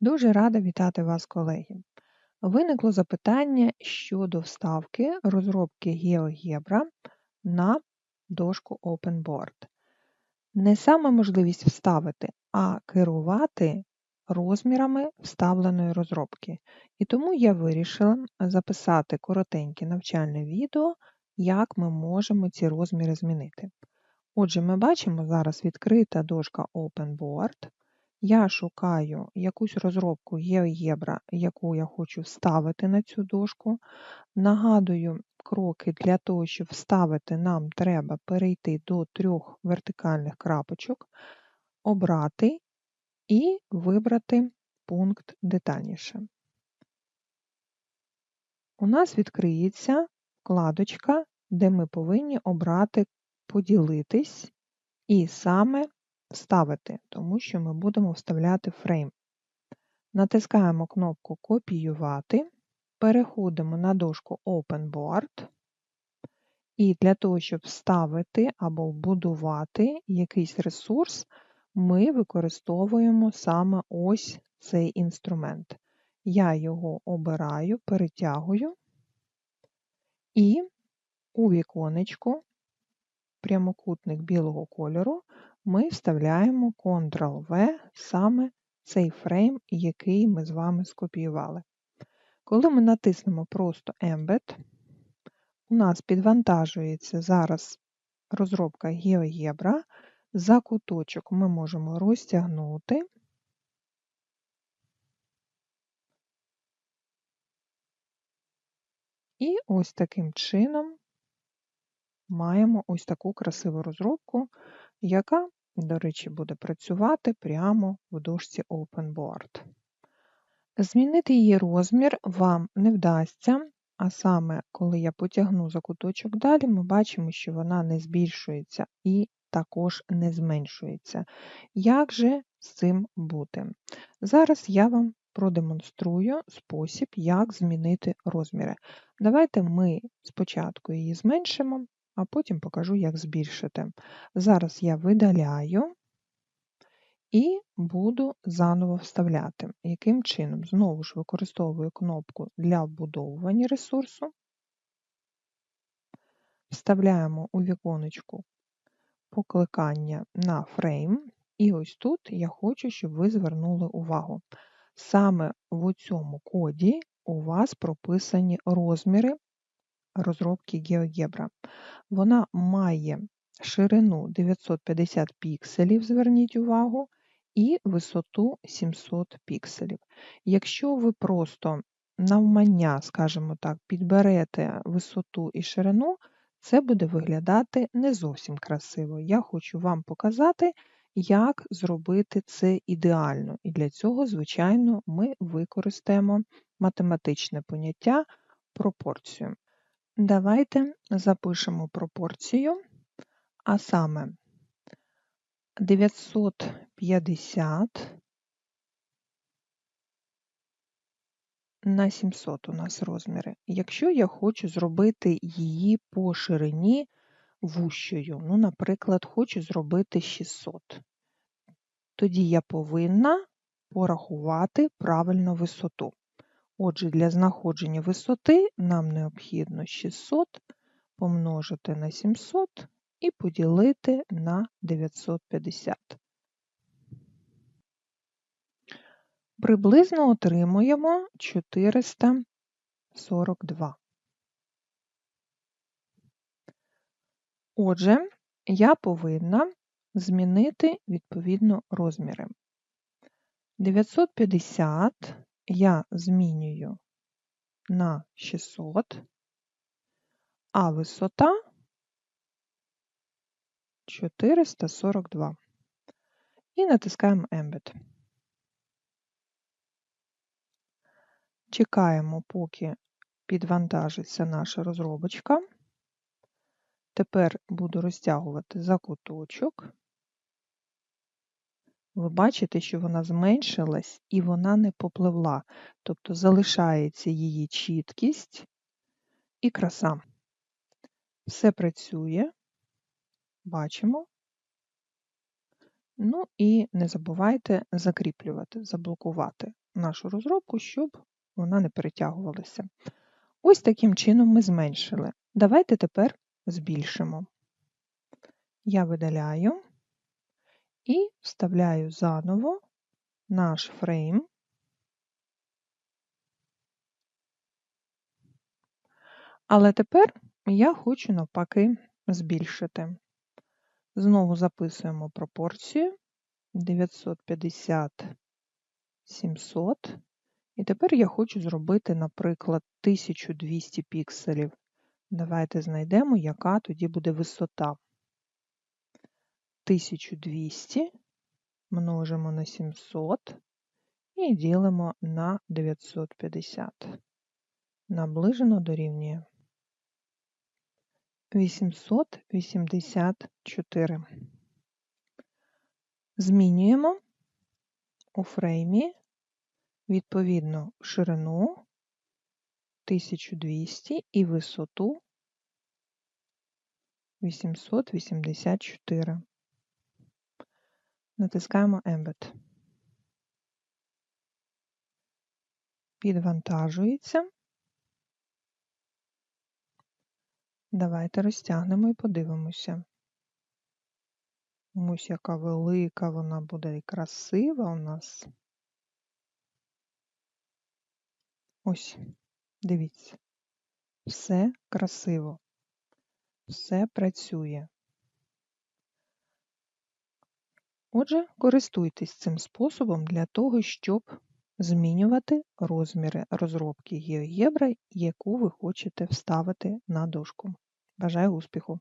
Дуже рада вітати вас, колеги. Виникло запитання щодо вставки розробки GeoGebra на дошку OpenBoard. Не саме можливість вставити, а керувати розмірами вставленої розробки. І тому я вирішила записати коротеньке навчальне відео, як ми можемо ці розміри змінити. Отже, ми бачимо зараз відкрита дошка OpenBoard. Я шукаю якусь розробку GeoGebra, яку я хочу вставити на цю дошку. Нагадую, кроки для того, щоб вставити, нам треба перейти до трьох вертикальних крапочок, обрати і вибрати пункт детальніше. У нас відкриється вкладочка, де ми повинні обрати поділитись і саме вставити, тому що ми будемо вставляти фрейм. Натискаємо кнопку Копіювати, переходимо на дошку OpenBoard, і для того, щоб вставити або вбудувати якийсь ресурс, ми використовуємо саме ось цей інструмент. Я його обираю, перетягую, і у віконечку прямокутник білого кольору ми вставляємо Ctrl-V саме цей фрейм, який ми з вами скопіювали. Коли ми натиснемо просто Embed, у нас підвантажується зараз розробка GeoGebra. За куточок ми можемо розтягнути. І ось таким чином маємо ось таку красиву розробку, яка до речі, буде працювати прямо в дошці OpenBoard. Змінити її розмір вам не вдасться, а саме, коли я потягну за куточок далі, ми бачимо, що вона не збільшується і також не зменшується. Як же з цим бути? Зараз я вам продемонструю спосіб, як змінити розміри. Давайте ми спочатку її зменшимо, а потім покажу, як збільшити. Зараз я видаляю і буду заново вставляти. Яким чином? Знову ж використовую кнопку для вбудовування ресурсу. Вставляємо у віконечку покликання на фрейм. І ось тут я хочу, щоб ви звернули увагу. Саме в цьому коді у вас прописані розміри розробки GeoGebra. Вона має ширину 950 пікселів, зверніть увагу, і висоту 700 пікселів. Якщо ви просто навмання, скажімо так, підберете висоту і ширину, це буде виглядати не зовсім красиво. Я хочу вам показати, як зробити це ідеально. І для цього, звичайно, ми використаємо математичне поняття пропорцію. Давайте запишемо пропорцію, а саме 950 на 700 у нас розміри. Якщо я хочу зробити її по ширині вущою, ну, наприклад, хочу зробити 600, тоді я повинна порахувати правильно висоту. Отже, для знаходження висоти нам необхідно 600 помножити на 700 і поділити на 950. Приблизно отримуємо 442. Отже, я повинна змінити відповідно розміри. 950 я змінюю на 600, а висота 442. І натискаємо Embed. Чекаємо, поки підвантажиться наша розробочка. Тепер буду розтягувати закуточок ви бачите, що вона зменшилась і вона не попливла, тобто залишається її чіткість і краса. Все працює, бачимо. Ну і не забувайте закріплювати, заблокувати. нашу розробку, щоб вона не перетягувалася. Ось таким чином ми зменшили. Давайте тепер збільшимо. Я видаляю і вставляю заново наш фрейм. Але тепер я хочу навпаки збільшити. Знову записуємо пропорцію 950 700. І тепер я хочу зробити, наприклад, 1200 пікселів. Давайте знайдемо, яка тоді буде висота. 1200 множимо на 700 і ділимо на 950. Наближено дорівнює 884. Змінюємо у фреймі відповідно ширину 1200 і висоту 884. Натискаємо Embed. Підвантажується. Давайте розтягнемо і подивимося. Ось яка велика вона буде і красива у нас. Ось, дивіться, все красиво, все працює. Отже, користуйтесь цим способом для того, щоб змінювати розміри розробки GeoGebra, яку ви хочете вставити на дошку. Бажаю успіху!